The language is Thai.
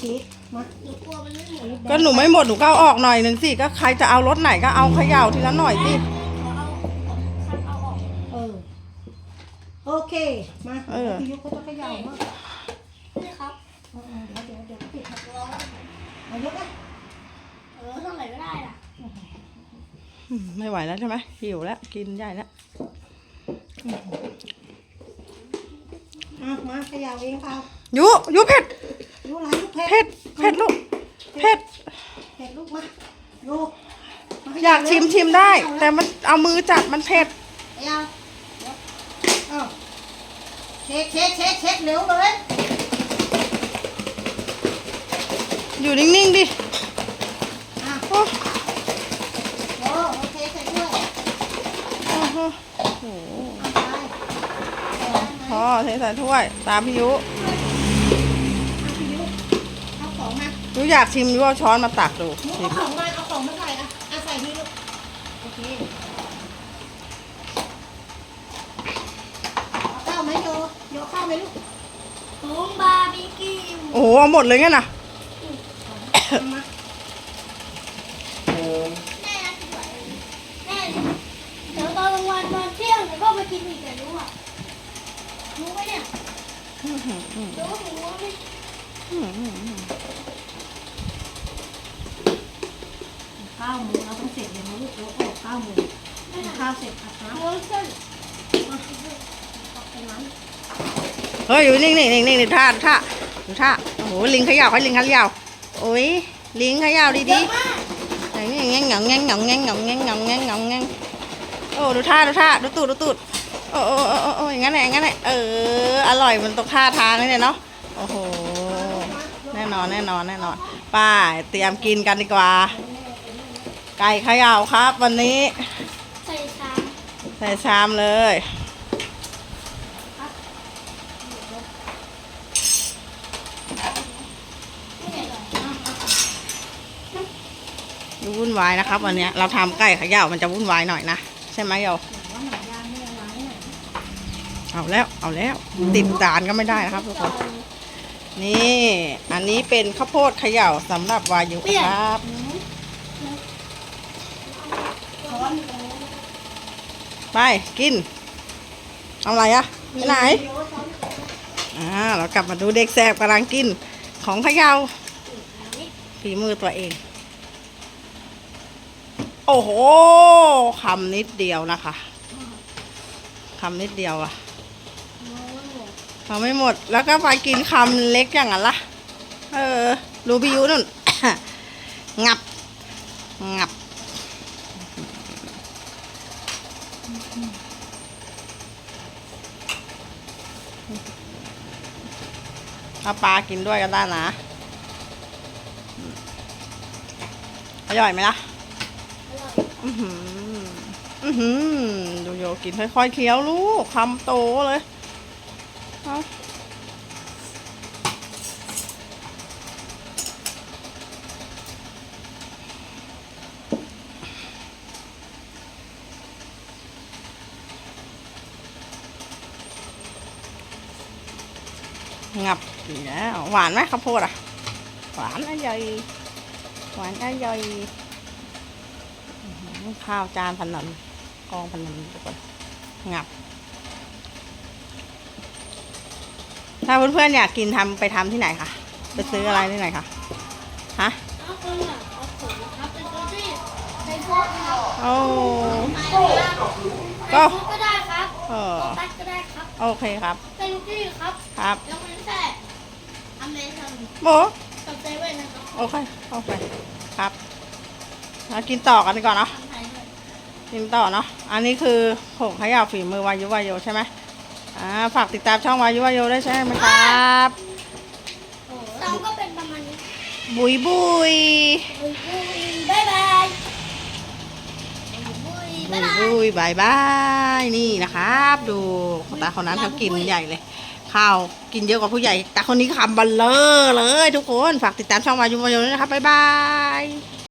ชีสมาหนูกลัวมันไม่หมดอันนี้แดงก็หนูไม่หมดหนูก็เอาออกหน่อยหนึ่งสิก็ใครจะเอารถไหนก็เอาเขย่าทีละหน่อยสิขอเอาคันเอาออกเออโอเคมาเออพี่ยุกก็จะเขย่าเนาะนี่ครับเออเออเดี๋ยวเดี๋ยวเดี๋ยวปิดร้อนเอายกอะเออเท่าไหร่ก็ได้ล่ะอืมไม่ไหวแล้วใช่ไหมหิวแล้วกินใหญ่แล้วอะมาเขย่าเองเปล่ายุยุเผ็ด ยุอะไรลูกเพชรเผ็ดเผ็ดลูกเผ็ดเผ็ดลูกมาลูกมเขอยากชิมชิมได้ แต่มันเอามือจับมันเผ็ดเขย่าเดี๋ยวเอ้าเช็คเช็คเช็คเช็คเร็วเลยอยู่นิ่งๆดิอะโอ้โอ้โอเคใส่ถ้วยโอ้โหโอ้โหเอาไปเอาไปพอเทใส่ถ้วย ตามพี่ยุ เอาพี่ยุเอา ของมายุอยากชิมยุเอาช้อนมาตักดูหนูชิเอามของมาเอาของมาใส่อะอะใส่นี่ลูกโอเคเอาข้าวไหมโยโยข้าวไหมลูกถุงบาร์บีคิวโอ้โหเอาหมดเลยงั้นน่ะเอามาแม่นะที่ไหวแม่เดี๋ยวตอนกลางวันตอนเที่ยงเดี๋ยวก็มากินอีกแต่รู้อะรู้ไหมเนี่ยอื้อหืออื้อรู้หนูว่าไม่หืออื้อ ข้าวมูเราต้องเสร็จเลยนะลูกเราออกข้าวมูกินข้าวเสร็จอาบน้รู้เส้นำมาเอาไปนั้นเฮ้ยอยู่นิ่งๆนิ่งๆนิ่งๆดูท่าท่าท่าโอ้โหลิงเขย่าให้ลิงเขย่าโอ้ยลิงเขย่าเยดีอะมากๆอย่างงี้อย่างงี้หงองแงงหงองแงงหงองแงงหงองแงงหงงแงงโอ้ดูท่าดูท่าดูตูดดูตูดโอ้โอ้โอ้โอ้อย่างงั้นแหละอย่างงั้นแหละเอออร่อยมันตกท่าทางนี่เนี่ยเนาะโอ้โหแน่นอนแน่นอนแน่นอนไป้าเตรียมกินกันดีกว่า ไก่เขย่าครับ วันนี้ ใส่ชามใส่ชามเลยไม่เห็นเหรอดูวุ่นวายนะครับ วันเนี้ยเราทำไก่เขย่ามันจะวุ่นวายหน่อยนะ ใช่ไหมโยว่าหนังย่างไม่เอาไว้ไหนเอาแล้ว เอาแล้ว ติดจานก็ไม่ได้นะครับทุกคน นี่ อันนี้เป็นข้าวโพดเขย่าสำหรับวายุครับ ช้อนอยู่ตรงนี้ ไปกินเอาอะไรอะไปไหนอ่าเรากลับมาดูเด็กแสบกำลังกินของเขย่าฝีมือตัวเอง โอ้โหคำนิดเดียวนะคะคำนิดเดียวอะเอาไม่หมดแล้วก็ไปกินคำเล็กอย่างนั้นละเออรูบิยูนุ่น งับ งับ เอาปลากินด้วยก็ได้นะอืมอร่อยไหมล่ะอือหือ อือหือ ดูโยกินค่อยๆเคี้ยวลูกคำโตเลย เอา งับอีกแล้วหวานไหมข้าวโพดอะ หวานอร่อยหวานอร่อยอื้อหือข้าวจานพันนันกองพันนันทุกคนงับ ถ้าเพื่อนๆอยากกินทำไปทำที่ไหนคะไปซื้ออะไรที่ไหนคะฮะเอาคนหลังเอาถุงนะครับเป็นตัวที่ในพวกนะครับโอ้ก็ก็ก็ได้ครับเออตัดก็ได้ครับ โอเคครับเป็นที่ครับ ครับ ยกเว้นแต่อเมซอนโบกับเซเว่นนะครับโอเคโอเคครับเรากินต่อกันดีกว่อนเนาะทำไทยด้วยกินต่อเนาะอันนี้คือผงขยะฝีมือวายุวายโยใช่ไหมอ่าฝากติดตามช่องวายุวายโยได้วยใช่ไหมครับ โอ้ซองก็เป็นประมาณนี้บุยบุยบุยบุยบายบายบุยบุยบุบายยบาย บุยบายบายนี่นะครับ ดูตาคนนั้นเขากินใหญ่เลย ข้าวกินเยอะกว่าผู้ใหญ่ แต่คนนี้คำบันเลอเลยทุกคน ฝากติดตามช่องวายุวายโยด้วยนะครับบ๊ายบาย